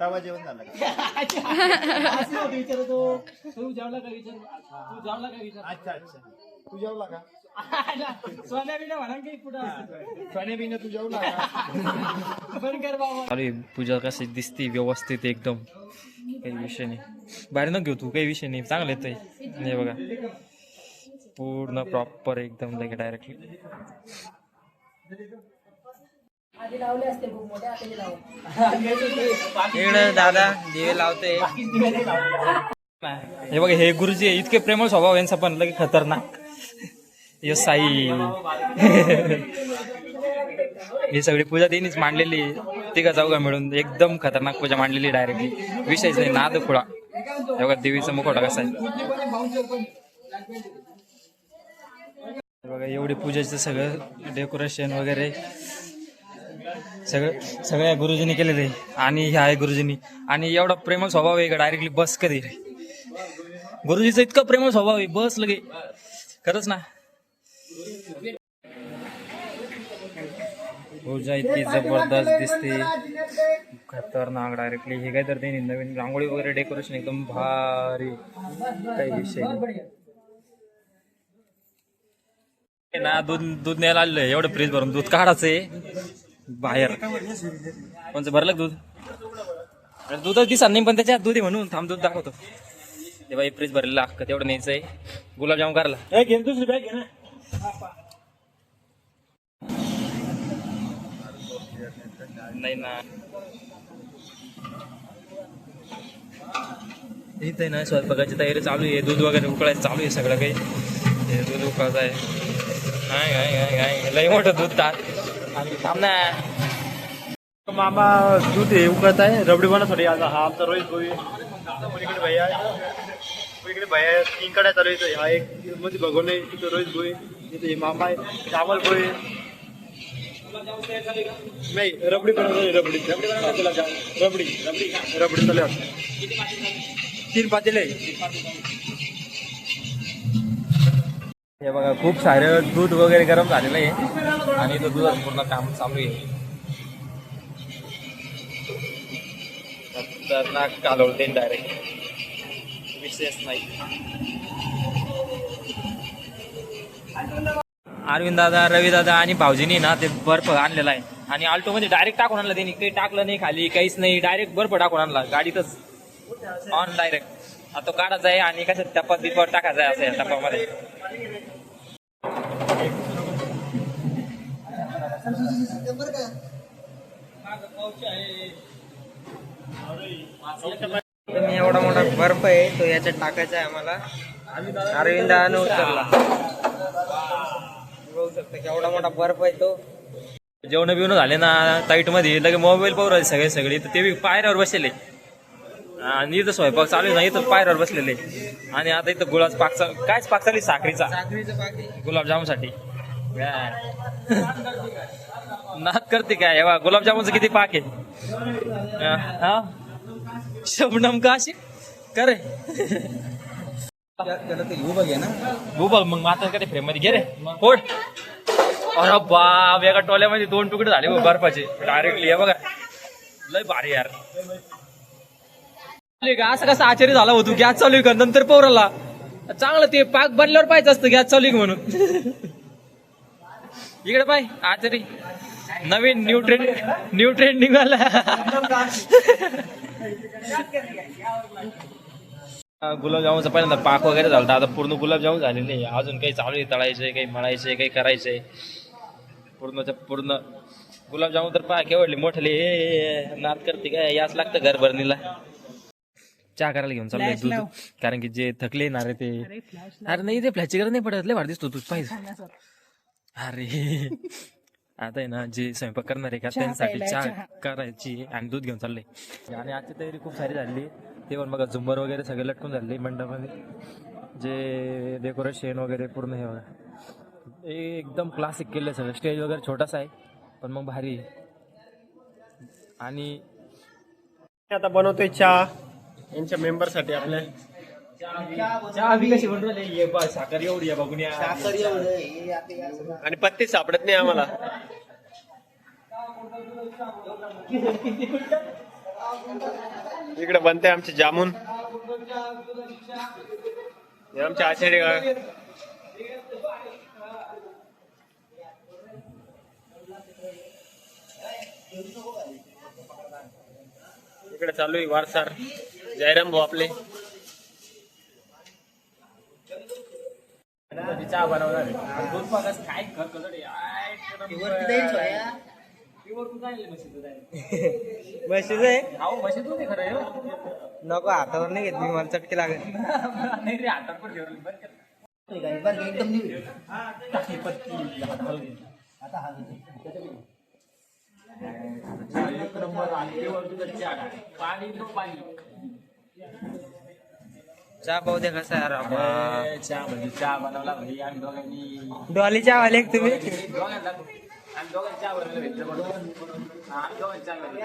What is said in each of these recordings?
तवा जेवण झालं का? असं विचारतो तू. जेवला का विचार? तू जेवला का विचार? अच्छा अच्छा. तू जेवला का? सोन्या बिना म्हणा की पुढं सोने बिने तू जेवला का? बंद कर बाबा. अरे पूजा कशी दिसते व्यवस्थित एकदम. काही विषय नाही. बाहेर न घेऊ तू काही विषय नाही. चांगलं येतंय हे बघा. पूर्ण प्रॉपर एकदम लगे डायरेक्टली दादा दिवे लावते. हे बघा हे गुरुजी इतके प्रेमळ स्वभाव यांचा पण लगे खतरनाक. यो साई. ही सगळी पूजा तिनेच मांडलेली तिघा चौघा मिळून एकदम खतरनाक पूजा मांडलेली डायरेक्टली विषयच नाही नाद खुळा हे बघा देवीचा मुखवटा कसा आहे. बघा एवढी पूजेचं सगळं डेकोरेशन वगैरे. सगळं सगळ्या गुरुजींनी केलेलं. आहे आणि ह्या आहे गुरुजींनी. आणि एवढा प्रेमळ स्वभाव आहे का? डायरेक्टली बस कधी? गुरुजीचा इतका प्रेमळ स्वभाव आहे. बस लगे. खरंच ना? पूजा इतकी जबरदस्त दिसते. खतरनाक डायरेक्टली हे काय तर ते नवीन रांगोळी वगैरे डेकोरेशन एकदम भारी. काही विषय नाही. ना दूध दूध न्यायला आलेलं एवढं फ्रीज भरून दूध काढायचंय. बाहेर. कोणचं? भरलं का दूध? अरे दूधच दिसा नाही पण त्याच्यात दूध आहे म्हणून. थांब दूध दाखवतो. ते बाई फ्रीज भरलेलं अख्खं तेवढं न्यायचंय गुलाबजाम करायला घे दुसरी बॅग घे ना. नाही ना. इथे ना स्वयंपाकाची तयारी चालू आहे. दूध वगैरे उकळायचं चालू आहे सगळं काही. हे दूध उकळत आहे. काय काय काय काय लई मोठं दूध ताट आणि थांब ना मामा दूध हे उकळत आहे रबडी बनवसाठी आज हा। आमचा रोहित भाऊ आहे. इकडे भैया इकडे भैया तीन कड्या चालू आहे हा। एक मध्ये भगवान आहे तिथं रोहित भाऊ तिथे हे मामा आहे चावल भाऊ नाही रबडी बनवतो रबडी। रबडी बनवतो रबडी रबडी रबडी चालू तीन पातेले हे बघा खूप सारं दूध वगैरे गरम झालेलं आहे. आणि तो दूध पूर्ण काम चालू आहे. खतरनाक कालवते डायरेक्ट विशेष नाही. अरविंद दादा रवी दादा आणि भाऊजीनी ना ते बर्फ आणलेला आहे. आणि आल्टो मध्ये डायरेक्ट टाकून आणला त्यांनी. काही टाकलं नाही खाली काहीच नाही. डायरेक्ट बर्फ टाकून आणला. गाडीतच. ऑन डायरेक्ट तो काढायचा आहे आणि कशात टप्पा बिपावर टाकायचा आहे असं या टपामध्ये. तुम्ही एवढा मोठा बर्फ आहे तो याच्यात टाकायचा आहे आम्हाला. अरविंदानं उतरला बघू शकता मोठा बर्फ आहे तो. जेवण बिवणं झाले ना टाईटमध्ये. लगे मोबाईल पाहू राहिले सगळे सगळे. तर ते बी पायऱ्यावर बसलेले. आणि इथं स्वयंपाक चालू आहे ना इथं पायऱ्यावर बसलेले. आणि आता इथं गुळाच पाक चा- कायच पाक चालली साखरीचा. साखरीचं गुलाबजामुनसाठी. नाद करते काय? हे बघा, गुलाबजामुनचं किती पाक आहे? हा? हा. शबनम का अशी? करे त्याला ते घेऊ बघे ना गुबल मग माताकडे फ्रेममध्ये? घे रे. फोड. अरे बाप एका टोल्यामध्ये दोन तुकडे झाले बर्फाचे. डायरेक्टली हे बघा. लय भारी यार. का? असं कसं आश्चर्य झाला होतो. गॅस चालू आहे का? नंतर पोराला. चांगलं ते पाक बनल्यावर पाहिजे असतं गॅस चालू आहे म्हणून? इकडे पाय आचारी नवीन न्यू ट्रेंड न्यू ट्रेंड निघाला. गुलाबजामुनचा पहिल्यांदा पाक वगैरे झाला होता. आता पूर्ण गुलाबजामुन झालेले आहे अजून काही चालू आहे तळायचंय काही मळायचंय काही करायचंय. पूर्णच्या पूर्ण गुलाबजामुन तर पाक एवढले मोठले. नाद करते काय? याच लागतं घर भरणीला चहा करायला घेऊन चाललोय दूध. कारण की जे थकले ना रे ते. अरे नाही ते फ्लॅशची गरज नाही पडत. लय भारी दिसतो तू पाहिजे. अरे. आता आहे ना जे स्वयंपाक करणार आहे का त्यांसाठी चहा करायची आहे आणि दूध घेऊन चाललंय आणि आजची तयारी खूप सारी झाली ते पण बघा झुंबर वगैरे सगळे लटकून झाले मंडपामध्ये. जे डेकोरेशन वगैरे पूर्ण हे बघा. एकदम क्लासिक केलं सगळं. स्टेज वगैरे छोटासा आहे पण मग भारी आहे. आणि आता बनवतोय चहा. यांच्या मेंबरसाठी आपल्या साखर एवढी आहे बघून या. आणि पत्ते सापडत नाही आम्हाला. इकडे बनते आमचे जामून. हे आमचे आचार्य का इकडे चालू आहे वारसार जयराम भाऊ आपले चहा बनवणार. दूध काय आहे. म्हशीचं म्हशीचं खरं हे. हो. नको हातावर नाही घेत मी मला चटके लागत नाही रे हातात पण ठेवलं बरं पत्ती, हात हलवून. चहा एक नंबर. पाणी नो पाणी. चहा पाहू दे कसा राव ए, चहा म्हणजे चहा बनवला म्हणजे आम्ही दोघांनी डॉली चहा वाले एक तुम्ही? दोघांना आम्ही दोघांनी चहा बनवलं भेटलं म्हणून आम्ही दोघांनी चहा बनवलं.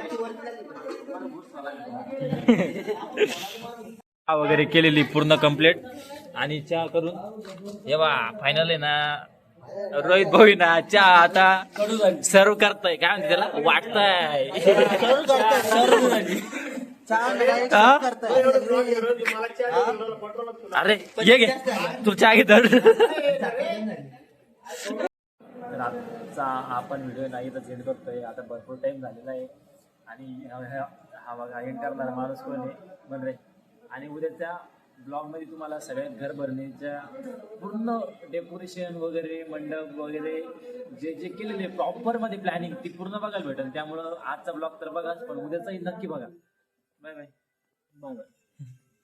चहा वगैरे केलेली पूर्ण कंप्लीट आणि चहा करून येवा फायनल आहे ना. रोहित भाऊ ना चहा आता सर्व करताय काय म्हणते त्याला वाटताय हा? अरे ये घे तू चहा घे तर आजचा आपण व्हिडिओ नाही तर एंड करतोय आता भरपूर टाइम झालेला आहे आणि हा- हा- हा बघा एंड करणारा माणूस कोण आहे बन रे आणि उद्याच्या ब्लॉगमध्ये तुम्हाला सगळ्या घर भरणीच्या पूर्ण डेकोरेशन वगैरे मंडप वगैरे जे जे केलेले प्रॉपरमध्ये प्लॅनिंग ती पूर्ण बघायला भेटेल. त्यामुळं आजचा ब्लॉग तर बघाच पण उद्याचाही नक्की बघा. Bye bye bye